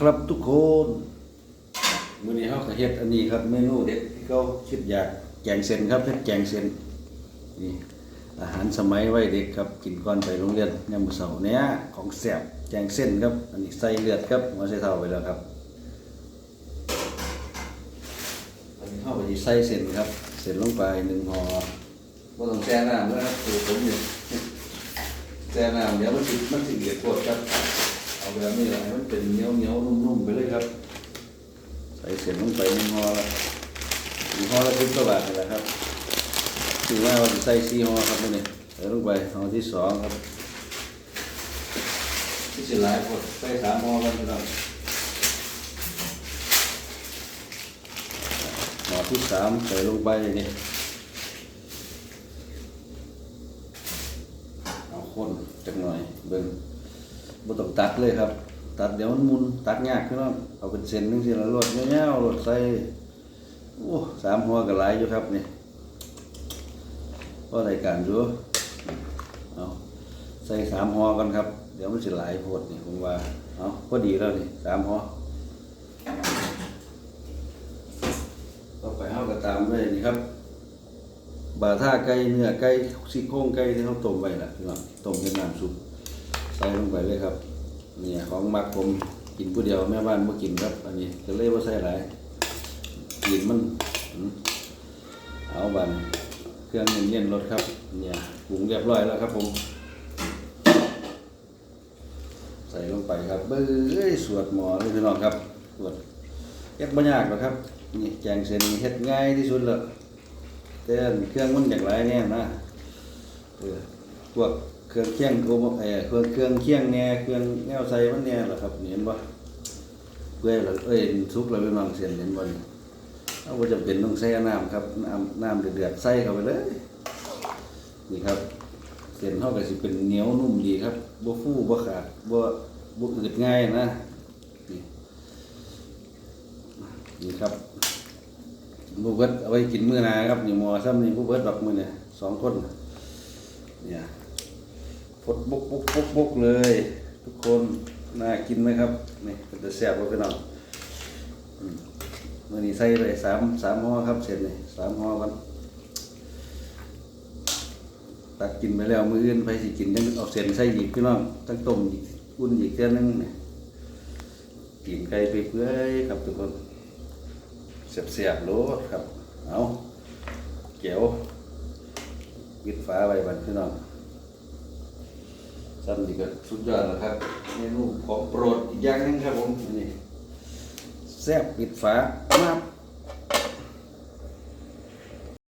ครับทุกคนมื้อนี้เฮาก็เฮ็ดอันนี้ครับเมนูเด็ดที่เขาคิดอยากแกงเส้นครับเฮ็ดแกงเส้นนี่อาหารสมัยวัยเด็กครับกินก่อนไปโรงเรียนยามมื้อเช้าเนี่ยของแซ่บแกงเส้นครับ อันนี้ใส่เลือดครับหัวใส่เท่าไปแล้วครับอันนี้เฮาก็สิใส่เส้นครับ เส้นลงไปหนึ่งห่อบ่ต้องแช่น้ำนะครับคือผมนี่แช่น้ำเดี๋ยวมันสิมันสิเดือดโคตรครับ แบบนี้แหละให้มันเป็นเหนียวเหนียวๆนุ่มๆไปเลยครับ ใส่เสร็จลงไปในห่อละหนึ่งห่อละสิบกว่าบาทนี่แหละครับถือว่าวันใส่สี่ห่อครับนี่ใส่ลงไปห่อที่สองครับที่สิหลายคนใส่สามห่อกันครับห่อที่สามใส่ลงไปนี่เอาคนจักหน่อยเบิ่ง บ่ต้องตัดเลยครับ ตัดเดี๋ยวมันมุนตัดยากขึ้นเนาะเอาเป็นเส้นนึงสิละรวดเงี้ยวๆรวดใส่โอ้สามหัวก็หลายอยู่ครับนี่ก็รายการอยู่เอาใส่สามหัวกันครับ เดี๋ยวมันสิหลายโพดนี่ผมว่าเอาพอดีแล้วนี่สามหัวต่อไปเฮาก็ตามด้วยนี่ครับบาท่าไก่เนื้อไก่ซี่โครงไก่ที่เขาต้มไว้ล่ะพี่น้องต้มเป็นน้ำซุป ส่ลงไปเลยครับเนี่ยของมักผมกินผู้เดียวแม่บ้านบ่กินครับอันนี้ก็เลยว่าใส่หลายกินมันเอาบันเครื่องเย็นๆรสครับเนี่ยปรุงเรียบร้อยแล้วครับผม ใส่ลงไปครับเบ้ยสวดหมอเลยพี่น้องครับสวดเฮ็ดบ่ยากหรอกครับนี่แกงเส้นเฮ็ดง่ายที่สุดแล้วแต่เครื่องมันอย่างไรเนี่ยนะเออพวก เครื่องเคียงโกมเอ่อเครื่องเครื่องเคียงแหน่เครื่องแนวใส่มันแหน่ล่ะครับเห็นบ่เพื่อเราเอ้ยสุกแล้วไปมังเสียนเห็นบ่นี่เอาบ่จำเป็นต้องใส่น้ำครับน้ำน้ำเดือดๆใส่เข้าไปเลยนี่ครับเส้นเฮาก็สิเป็นเหนียวนุ่มดีครับบ่ฟูบ่ขาดบ่บ่อืดง่ายนะนี่นี่ครับบ่เบิดเอาไว้กินมื้อหน้าครับนี่หมอซ้ำนี่บ่เบิดดอกมื้อเนี่ยสองคนเนี่ย ฟดบุกบุกบุกบุกเลย ทุกคนน่ากินไหมครับนี่เป็นจะแซ่บว่าพี่น้องอืมมื่อนี้ใส่ไปสามสามห่อครับเสร็จนี่สามห่อกันตักกินไปแล้วมืออื่นไปสิกินยังเอาเส้นใส่อีกพี่น้องตั้งต้มอีกอุ่นอีกเท่านึงนี่กินไก่ไปเพื่อยครับทุกคนเสียบเสียบๆโลครับเอาเกี๊ยวปิดฝาไว้บัดพี่น้อง ซ้ำนี่ก็สุดยอดแล้วครับเมนูของโปรดอีกอย่างหนึงครับผมนี่แซ่บปิดฝามา